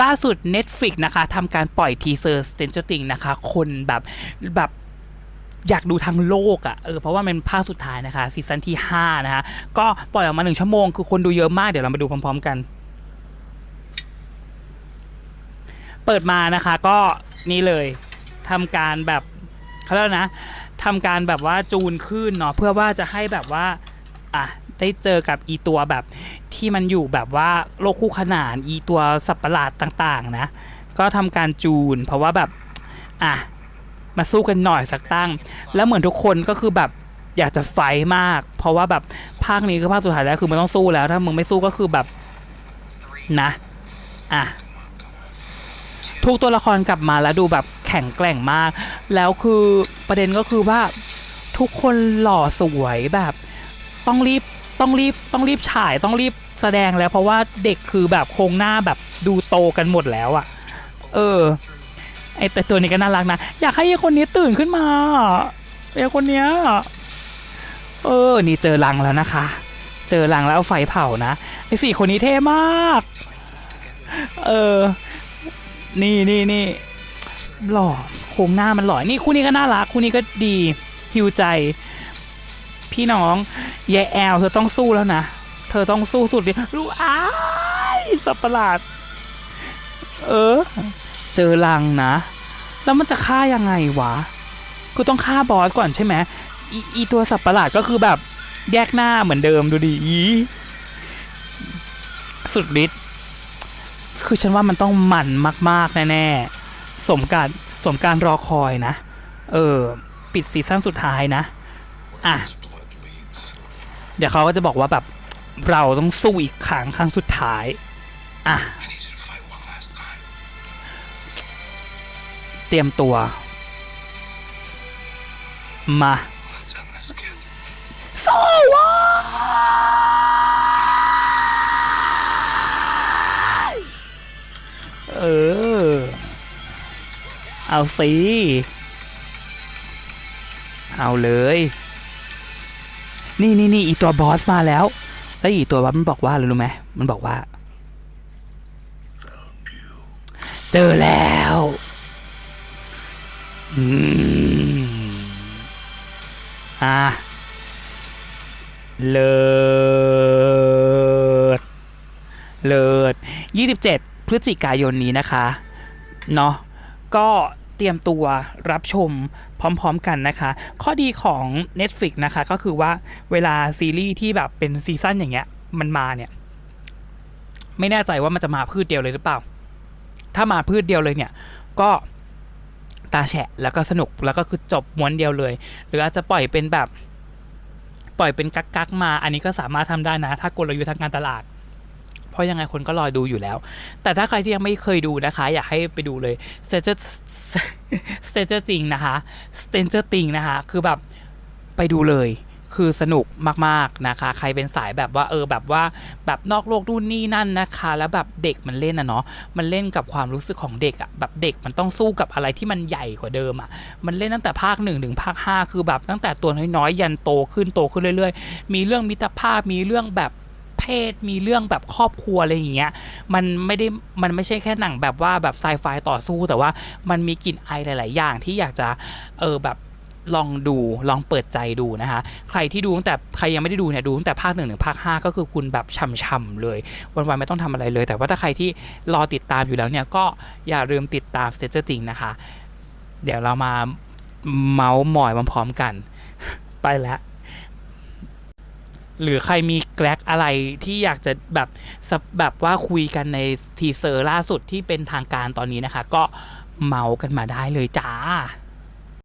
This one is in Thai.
ล่าสุด Netflix นะคะทำการปล่อยทีเซอร์ Stranger Things นะคะ คนแบบแบบอยากดูทั้งโลกอะ่ะเออเพราะว่ามันภาคสุดท้ายนะคะซีซั่นที่ 5 นะคะ ก็ปล่อยออกมาหนึ่งชั่วโมง คือคนดูเยอะมาก เดี๋ยวเรามาดูพร้อมๆกัน เปิดมานะคะก็นี่เลยทำการแบบเขาเรียกว่านะทำการแบบว่าจูนขึ้นเนาะเพื่อว่าจะให้แบบว่าอะ ได้เจอกับอีตัวแบบ ที่มันอยู่แบบว่าโลกคู่ขนานอีตัวสัตว์ประหลาดต่างๆ นะ ก็ทำการจูน เพราะว่าแบบอะมาสู้กันหน่อยสักตั้ง แล้วเหมือนทุกคนก็คือแบบอยากจะไฟมาก เพราะว่าแบบภาคนี้คือภาคสุดท้ายแล้วคือมันต้องสู้แล้ว ถ้ามึงไม่สู้ก็คือแบบนะอะทุกตัวละครกลับมาแล้วดูแบบแข็งแกร่งมาก แล้วคือประเด็นก็คือว่าทุกคนหล่อสวยแบบ ต้องรีบ ต้องรีบต้องรีบฉายต้องรีบแสดงแล้ว เพราะว่าเด็กคือแบบโครงหน้าแบบดูโตกันหมดแล้วอะ่ะ เออ ไอแต่ตัวนี้ก็น่ารักนะ อยากให้ไอคนนี้ตื่นขึ้นมาไอคนเนี้ยเออ นี่เจอรังแล้วนะคะ เจอรังแล้วเอาไฟเผานะไอสี่คนนี้เท่มาก เออ นี่นี่นี่หล่อโครงหน้ามันหล่อนี่คู่นี้ก็น่ารักคู่นี้ก็ดีฮิวใจ พี่น้องยายแอลเธอต้องสู้แล้วนะ เธอต้องสู้สุดดิรู้อ้ายสับประหลาด เออ เจอลังนะ แล้วมันจะฆ่ายังไงวะ คือต้องฆ่าบอสก่อนใช่ไหมอีอีตัวสับประหลาดก็คือแบบแยกหน้าเหมือนเดิมดูดิอีสุดฤทธิ์คือฉันว่ามันต้องมันมาก ๆ แน่ ๆ สมการสมการรอคอยนะ เออ ปิดซีซั่นสุดท้ายนะ อะ เดี๋ยวเขาก็จะบอกว่าแบบเราต้องสู้อีกครั้งครั้งสุดท้าย อะ เตรียมตัว มาโซวเออ เอาสิ เอาเลย นี่นี่นี่อีตัวบอสมาแล้ว แล้วอีตัวบอสมันบอกว่าอะไรรู้ไหมมันบอกว่า เจอแล้วอืมอะเลิศเลิศ27 พฤศจิกายนนี้นะคะ เนาะก็ ตรียมตัวรับชมพร้อมๆกันนะคะ ข้อดีของ Netflix นะคะก็คือว่าเวลาซีรีส์ที่แบบเป็นซีซั่นอย่างเงี้ยมันมาเนี่ย ไม่แน่ใจว่ามันจะมาพืชเดียวเลยหรือเปล่า ถ้ามาพืชเดียวเลยเนี่ย ก็ตาแฉะแล้วก็สนุกแล้วก็คือจบม้วนเดียวเลย หรืออาจจะปล่อยเป็นแบบ ปล่อยเป็นกักกักๆมา อันนี้ก็สามารถทำได้นะ ถ้ากลยุทธ์ทางการตลาด เพราะยังไงคนก็รอดูอยู่แล้ว แต่ถ้าใครที่ยังไม่เคยดูนะคะ อยากให้ไปดูเลย Stranger Stranger จริงนะคะ Stranger Thing นะคะ คือแบบไปดูเลยคือสนุกมากๆนะคะ ใครเป็นสายแบบว่าเออแบบว่าแบบนอกโลกนู่นนี่นั่นนะคะ แล้วแบบเด็กมันเล่นอะเนาะมันเล่นกับความรู้สึกของเด็กอะแบบเด็กมันต้องสู้กับอะไรที่มันใหญ่กว่าเดิมอะมันเล่นตั้งแต่ภาคหนึ่งถึงภาคห้าคือแบบตั้งแต่ตัวน้อยๆยันโตขึ้นโตขึ้นเรื่อย ๆ มีเรื่องมิตรภาพมีเรื่องแบบ เพศมีเรื่องแบบครอบครัวอะไรอย่างเงี้ยมันไม่ได้มันไม่ใช่แค่หนังแบบว่าแบบไซไฟต่อสู้แต่ว่ามันมีกลิ่นไอหลาย ๆ อย่างที่อยากจะเออแบบลองดูลองเปิดใจดูนะคะ ใครที่ดูตั้งแต่ใครยังไม่ได้ดูเนี่ยดูตั้งแต่ภาคหนึ่งถึงภาคห้าก็คือคุณแบบช่ำๆเลย วันๆไม่ต้องทำอะไรเลย แต่ว่าถ้าใครที่รอติดตามอยู่แล้วเนี่ยก็อย่าลืมติดตาม s t a g e r จริงนะคะ เดี๋ยวเรามาเมาส์มอยพร้อมๆกัน ไปแล้ว หรือใครมีแกลกอะไรที่อยากจะแบบแบบว่าคุยกันในทีเซอร์ล่าสุดที่เป็นทางการตอนนี้นะคะ ก็เมากันมาได้เลยจ้า